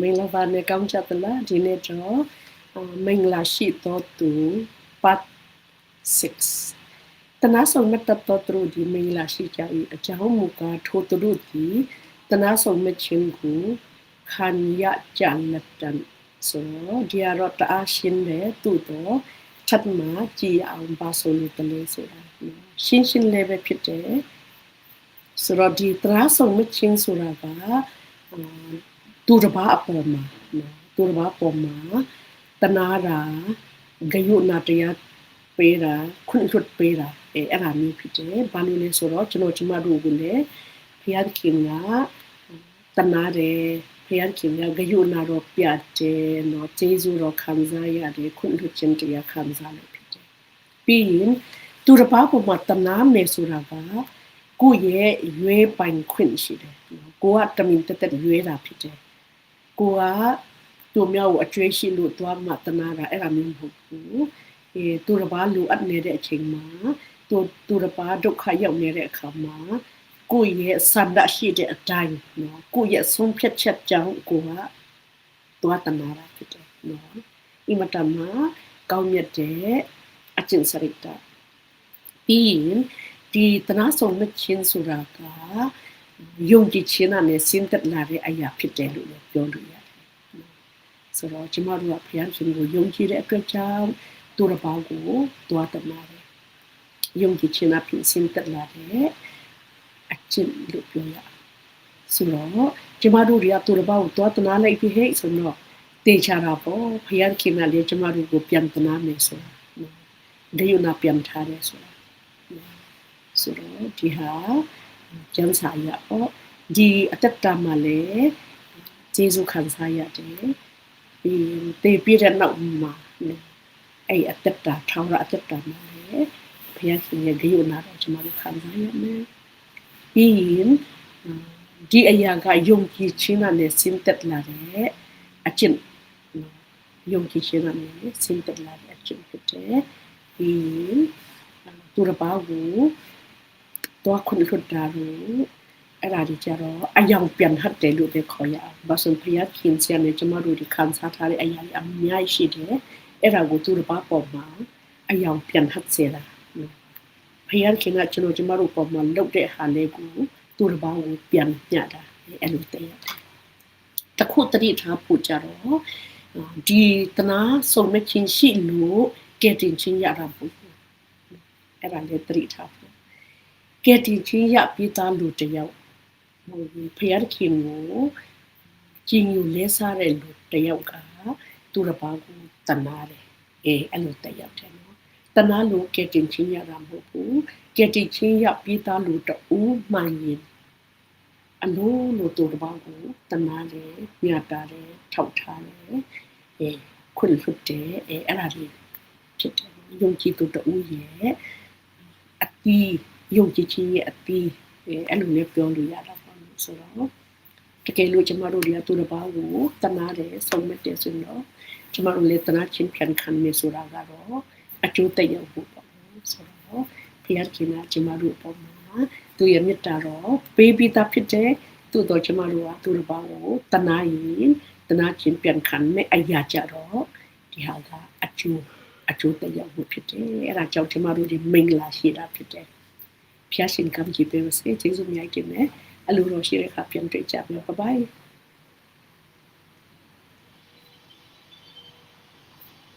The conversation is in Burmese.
မင်္ဂလာပါနဲ့ကောင်းချတ်သလားဒီနေ့တော့မင်္ဂလာရှိတော်သူ part 6တနာဆောင်မတ်တတော်သူဒီမင်္ဂလာရှိကြ၏အကြောင်းမူကားထိုသူတို့ဒီတနာဆောင်မချင်းကိုခံရကြလက်တန်ဆိုဒီရတော့တအားရှင်းတယ်သူ့တော့ထပ်မှကြည်အောင်ပါဆိုလို့တလေးဆိုတာရှင်းရှင်းလေးပဲဖြစ်တယ်ဆိုတော့ဒီတနာဆောင်မချင်းဆိုတာက သူတစ်ပါးအပေါ်မှာသူတစ်ပါးပေါ်မှာတနာတာဂယုနာတရားပေးတာခွင့်လွတ်ပေးတာအဲအဲ့ဒါမျိုးဖြစ်တယ်ဘာလို့လဲဆိုတော့ကျွန်တော်ကျမတို့ကလည်းဘုရားခင်ကတနာတယ်ဘုရားခင်ကဂယုနာတော့ပြတယ်နော်ကျေးဇူးတော်ခံစားရတယ်ခွင့်လွတ်ခြင်းတရားခံစားလို့ဖြစ်တယ်ပြီးရင်သူတစ်ပါးပေါ်မှာတနာမယ်ဆိုတာကကိုယ့်ရဲ့ရွေးပိုင်ခွင့်ရှိတယ်ကိုကတမင်တက်တက်ရွေးတာဖြစ်တယ် ကိုကသူ့မြောက်ကိုအကျွေးရှိလို့သွားမှတနာတာအဲ့ဒါမျိုးမဟုတ်ဘူးအဲသူတစ်ပါးလိုအပ်နေတဲ့အချိန်မှာသူသူတစ်ပါးဒုက္ခရောက်နေတဲ့အခါမှာကိုယ့်ရဲ့ဆန္ဒရှိတဲ့အတိုင်းနော်ကိုယ့်ရဲ့ဆုံးဖြတ်ချက်ကြောင့်ကိုကသွားတနာတာဖြစ်တယ်နော်အင်မတန်မှကောင်းမြတ်တဲ့အကျင့်စရိတ်တာပြီးရင်ဒီတနာဆုံးမချင်းဆိုတာက ယုံကြည်ခြင်းနဲ့စင်သက်လာတဲ့အရာဖြစ်တယ်လို့ပြောလို့ရတယ်။ဆိုတော့ကျမတို့ကဘုရားရှင်ကိုယုံကြည်တဲ့အတွက်ကြောင့်သူတစ်ပါးကိုတွားတနာတယ်။ယုံကြည်ခြင်းအပြင်စင်သက်လာတဲ့အကျင့်လို့ပြောရ။ဆိုတော့ကျမတို့တွေကသူတစ်ပါးကိုတွားတနာလိုက်ပြီးဟဲ့ဆိုတော့တေချာတာပေါ့ဘုရားခင်ကလည်းကျမတို့ကိုပြန်တနာမယ်ဆိုတာ။ဒေယနာပြန်ထားတယ်ဆိုတာ။ဆိုတော့ဒီဟာ ကျမ်းစာရပေါ့ဒီအတ္တတာမှာလည်းဂျေဇုခံစားရတယ်ဒီတေပြည့်တဲ့နောက်မှာအဲ့အတ္တတာထောင်းရအတ္တတာမှာလည်းဘုရားရှင်ရဲ့ဂရုဏာတော်ကျွန်တော်ခံစားရမယ်ပြီးရင်ဒီအရာကယုံကြည်ခြင်းနဲ့စင်တက်လာတဲ့အကျင့်ယုံကြည်ခြင်းနဲ့စင်တက်လာတဲ့အကျင့်ဖြစ်တယ်ပြီးရင်သူတစ်ပါးကို တော့ခွန်ခွတ်တာလို့အဲ့ဒါဒီကြတော့အယောင်ပြန်ဟတ်တယ်လို့ပဲခေါ်ရအောင်ဘာလို့ဖျားခင်စရနေကျမတို့ဒီခံစားထားတဲ့အရာအများကြီးရှိတယ်အဲ့ဒါကိုသူတို့ဘာပေါ်မှာအယောင်ပြန်ဟတ်စေတာဖျားခင်ကကျွန်တော်ကျမတို့ပေါ်မှာလုပ်တဲ့ဟာလေးကိုသူတို့ဘာကိုပြန်ညတာအဲ့လိုတည်းရတယ်တခုတတိထားဖို့ကြတော့ဒီတနာစုံမချင်းရှိလို့ကဲတင်ချင်းရတာပေါ့အဲ့ဒါလည်းတတိထားဖို့ ကဲတင်ချင်းရပြီးသားလူတယောက်ဟိုဖယားခင်ကိုကျင်းယူလဲစားတဲ့လူတယောက်ကသူ့တစ်ပါးကိုတနာတယ်အေးအဲ့လိုတယောက်တယ်နော်တနာလို့ကဲတင်ချင်းရတာမဟုတ်ဘူးကဲတင်ချင်းရပြီးသားလူတူမှန်ရင်အလုံးလို့သူ့တစ်ပါးကိုတနာတယ်ညတာတယ်ထောက်ထားတယ်အေးခွင့်လွတ်တယ်အေးအဲ့ဒါလေးဖြစ်တယ်ယုံကြည်သူတူရဲ့အတီး ယုံကြည်ခြင်းရဲ့အသီးအဲ့လိုလေးပြောလို့ရတာပေါ့ဆိုတော့တကယ်လို့ကျမတို့တွေကသူတစ်ပါးကိုတနာတယ်ဆုံးမတယ်ဆိုတော့ကျမတို့လည်းတနာချင်းပြန်ခံနေဆိုတာကတော့အကျိုးသက်ရောက်ဖို့ပေါ့ဆိုတော့ဘုရားခင်ကကျမတို့ပေါ်မှာသူရဲ့မေတ္တာတော်ပေးပြီးသားဖြစ်တဲ့သူ့တော်ကျမတို့ကသူတစ်ပါးကိုတနာရင်တနာချင်းပြန်ခံမဲ့အရာကြတော့ဒီဟာကအကျိုးအကျိုးသက်ရောက်ဖို့ဖြစ်တယ်အဲ့ဒါကြောင့်ကျမတို့ဒီမင်္ဂလာရှိတာဖြစ်တယ် ဖျားရှင်ကံကြည့်ပေးပါစေကျေးဇူးများတင်မယ်အလိုတော်ရှိတဲ့အခါပြန်တွေ့ကြပါဘိုင်ဘိုင်